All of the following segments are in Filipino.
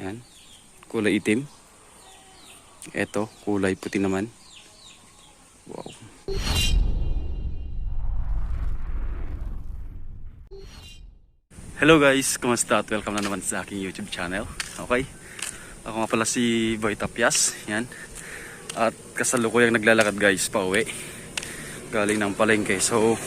Yan. Kulay itim. Ito, kulay puti naman. Wow. Hello guys, kumusta at welcome na naman sa aking YouTube channel. Okay? Ako nga pala si Boy Tapias. Yan. At kasalukuyang naglalakad guys pa uwi. Galing ng palengke. So,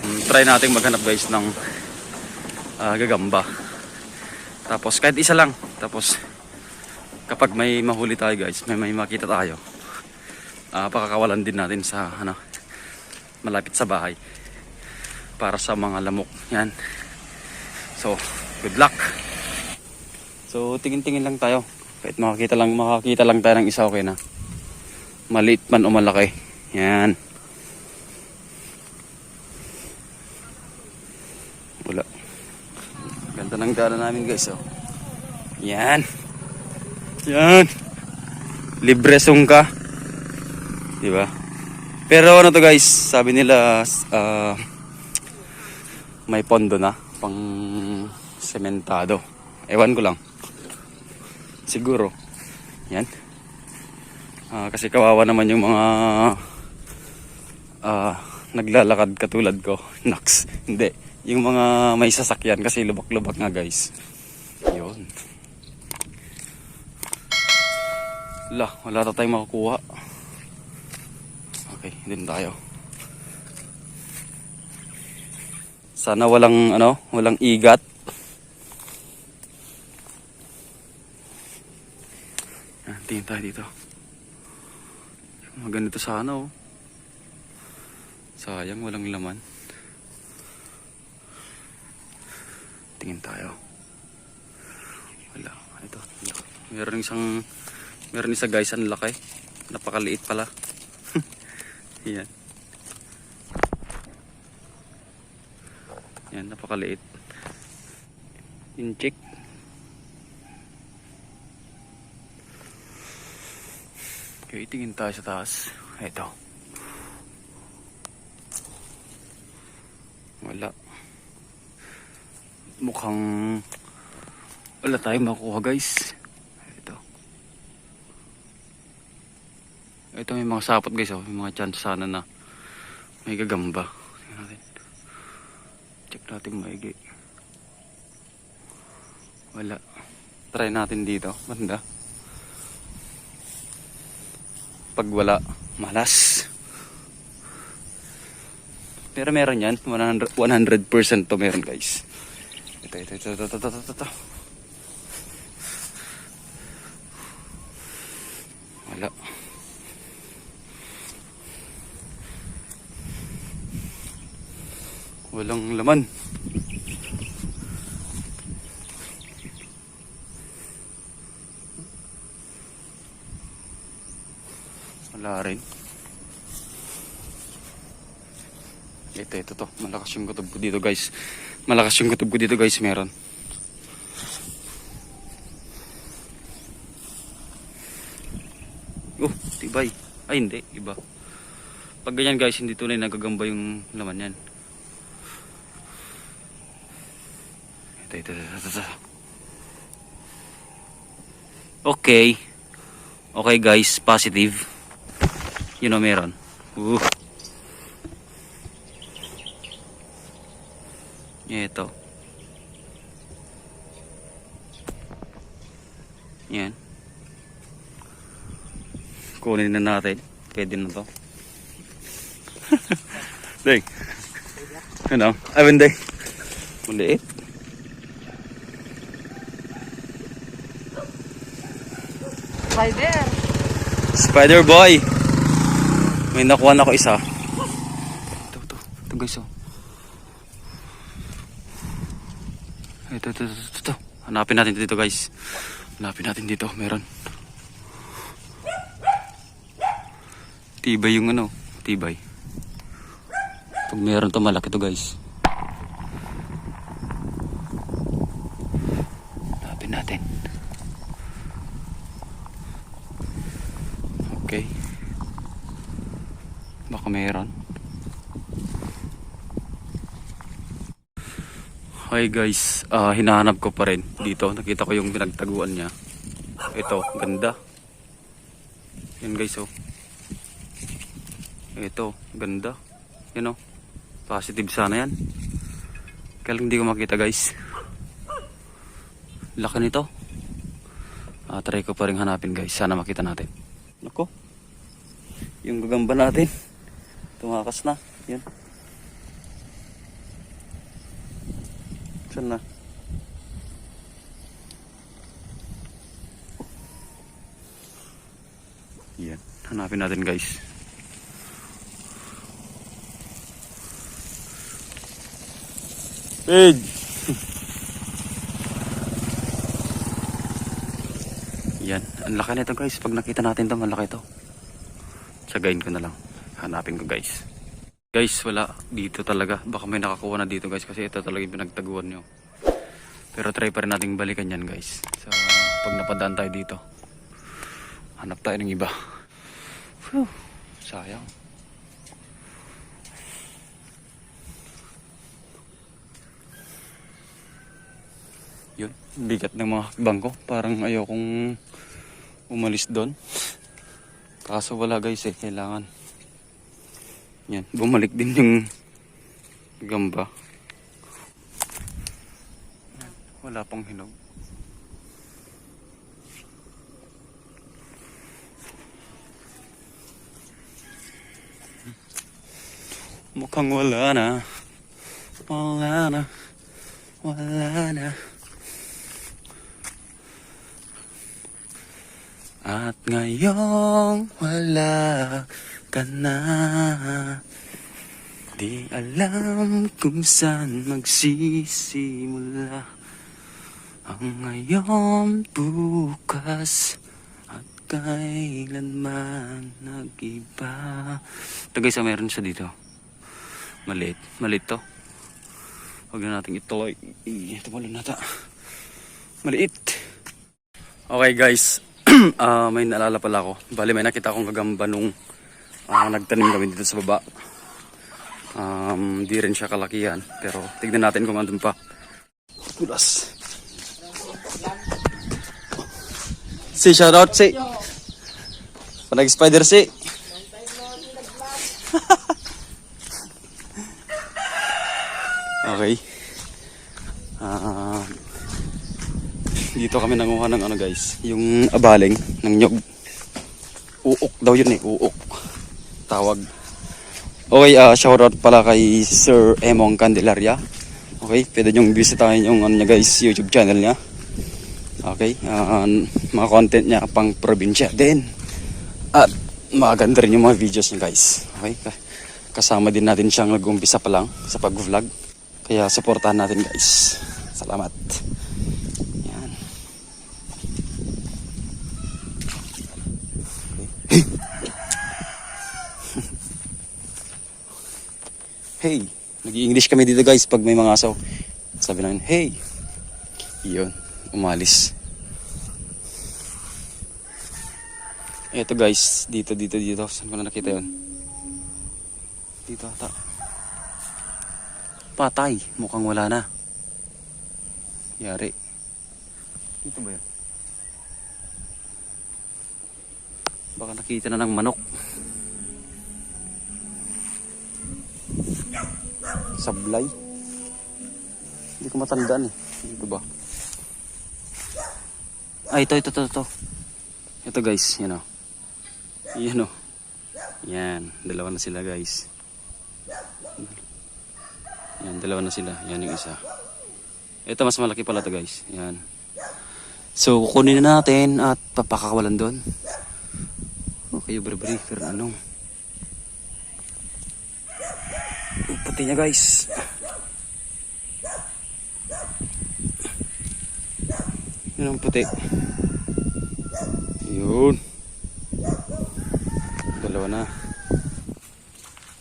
um, try natin maghanap guys ng ah, gagamba. Tapos kahit isa lang. Tapos kapag may mahuli tayo guys, may may makita tayo. Ah, pakakawalan din natin sa ano malapit sa bahay para sa mga lamok. Yan. So, good luck. So, tingin-tingin lang tayo. Kahit makakita lang, makakita lang tayo ng isa okay na. Maliit man o malaki. Yan. Wala. Daanan namin guys, oh. Yan. Yan. Libre sungka. Di ba? Pero ano to guys, sabi nila ah, may pondo na pang sementado. Ewan ko lang. Siguro. Yan. Ah, kasi kawawa naman yung mga ah, naglalakad katulad ko. Naks. Hindi. Yung mga may sasakyan kasi lubak-lubak nga guys. Yun. La, wala na tayong makukuha. Okay, din tayo. Sana walang ano, walang igat. Yan, tingin tayo dito. Mga ganito sana oh. Sayang walang laman. Tingin tayo. Wala. Ito. Meron isang meron isa guys ang laki. Napakaliit pala. Yan. Yan, napakaliit. Incheck. Okay, tingin tayo sa taas. Ito. Wala. Mukhang wala tayong makuha guys. Ito. Ito may mga sapot guys oh. May mga chance sana na may gagamba. Tingnan natin. Check natin maigi. Wala. Try natin dito. Banda. Pag wala, malas. Pero meron yan. 100%, 100% to meron guys. Ito, ito, ito, ito, ito, ito, ito. Wala. Walang laman. Wala rin. Ito, ito to. Malakas yung kutob ko dito guys. Malakas yung kutob ko dito guys. Meron. Oh, tibay. Ay, hindi. Iba. Pag ganyan guys, hindi tunay nagagamba yung laman yan. Ito, ito, ito, ito, ito. Okay. Okay guys, positive. Yun o meron. Uh. Ito. Yan. Kunin na natin. Pwede na to. Deng. Ano? Ay, hindi. Maliit. Spider. Spider boy. May nakuha na ako isa. Ito, ito. Ito guys, oh. Ito, ito, ito, ito. Hanapin natin dito guys. Hanapin natin dito. Meron. Tibay yung ano. Tibay. Pag meron to malaki to guys. Hanapin natin. Okay. Baka meron. Okay guys, ah, hinahanap ko pa rin dito. Nakita ko yung pinagtaguan niya. Ito, ganda. Yan guys oh. Ito, ganda. Yan oh. Positive sana yan. Kaya lang hindi ko makita guys. Laki nito. Ah, try ko pa rin hanapin guys. Sana makita natin. Nako. Yung gagamba natin. Tumakas na. Yan. Saan na? Hanapin natin guys. Pig! Yan. Ang laki nito guys. Pag nakita natin to, malaki to. Tsagayin ko na lang. Hanapin ko guys. Guys, wala dito talaga. Baka may nakakuha na dito guys kasi ito talaga yung pinagtaguan nyo. Pero try pa rin nating balikan yan guys. Sa pag napadaan tayo dito. Hanap tayo ng iba. Whew, sayang. Yun, bigat ng mga bangko. Parang ayokong umalis doon. Kaso wala guys eh, kailangan. Yan, bumalik din yung gamba. Wala pang hinog. Mukhang wala na. Wala na. Wala na. At ngayong wala ka na. Di alam kung saan magsisimula Ang ngayon bukas At kailanman nag-iba. Ito guys, ah, meron siya dito. Maliit, maliit to. Huwag na natin ituloy. Ito pala nata. Maliit. Okay guys, ah may naalala pala ako. Bali may nakita akong gagamba nung ah, nagtanim kami dito sa baba. Um, di rin siya kalakihan, pero tignan natin kung andun pa. Tulas. Si shoutout si. Panag spider si. okay. Ah, dito kami nanguha ng ano guys, yung abaling ng nyog. Uok daw yun eh, uok. Tawag. Okay, uh, shoutout pala kay Sir Emong Candelaria. Okay, pwede nyong bisitahin yung ano niya guys, YouTube channel niya. Okay, ah, mga content niya pang probinsya din. At maganda rin yung mga videos niya guys. Okay, ka- kasama din natin siyang nag-umpisa pa lang sa pag-vlog. Kaya supportahan natin guys. Salamat. Hey, nag-i-English kami dito guys pag may mga asaw. Sabi namin, hey. Yun, umalis. Eto guys, dito, dito, dito. Saan ko na nakita yun? Dito ata. Patay, mukhang wala na. Yari. Dito ba yun? Baka nakita na ng manok. Sablay. Hindi ko matandaan eh. Dito ba? Ah, ito, ito, ito, ito. Ito guys, yan o. Yan o. Yan, dalawa na sila guys. Yan, dalawa na sila. Yan yung isa. Ito mas malaki pala to guys. Yan. So, kukunin na natin at papakakawalan doon. Okay, bari-bari. Pero anong? Puti niya guys. Yun ang puti. Yun. Dalawa na.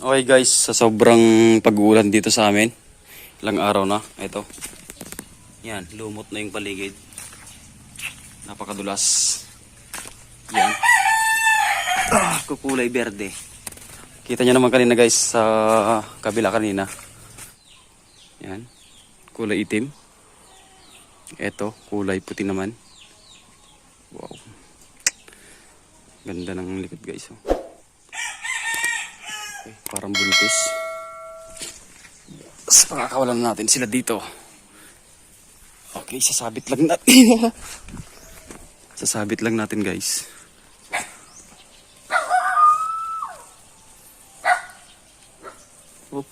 Okay guys, sa sobrang pag-uulan dito sa amin, ilang araw na, ito. Yan, lumot na yung paligid. Napakadulas. Yan. Ah, kukulay berde. Kita nyo naman kanina guys sa kabila kanina. Yan. kulay itim. Ito, kulay puti naman. Wow. Ganda ng likod guys. Oh. Okay, parang buntis. Tapos pakakawalan natin sila dito. Okay, sasabit lang natin. sasabit lang natin guys. Oop.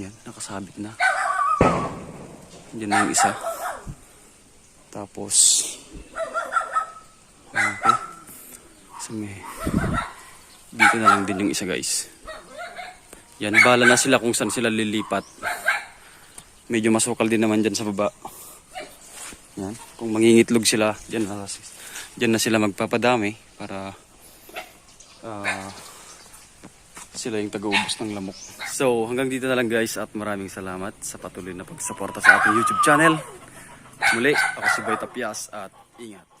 Yan, nakasabit na. Yan na yung isa. Tapos, okay. So, may, dito na lang din yung isa guys. Yan, bala na sila kung saan sila lilipat. Medyo masukal din naman dyan sa baba. Yan, kung mangingitlog sila, dyan na, dyan na sila magpapadami para ah, sila yung taga-ubos ng lamok. So, hanggang dito na lang guys at maraming salamat sa patuloy na pagsuporta sa ating YouTube channel. Muli, ako si Boy Tapias at ingat.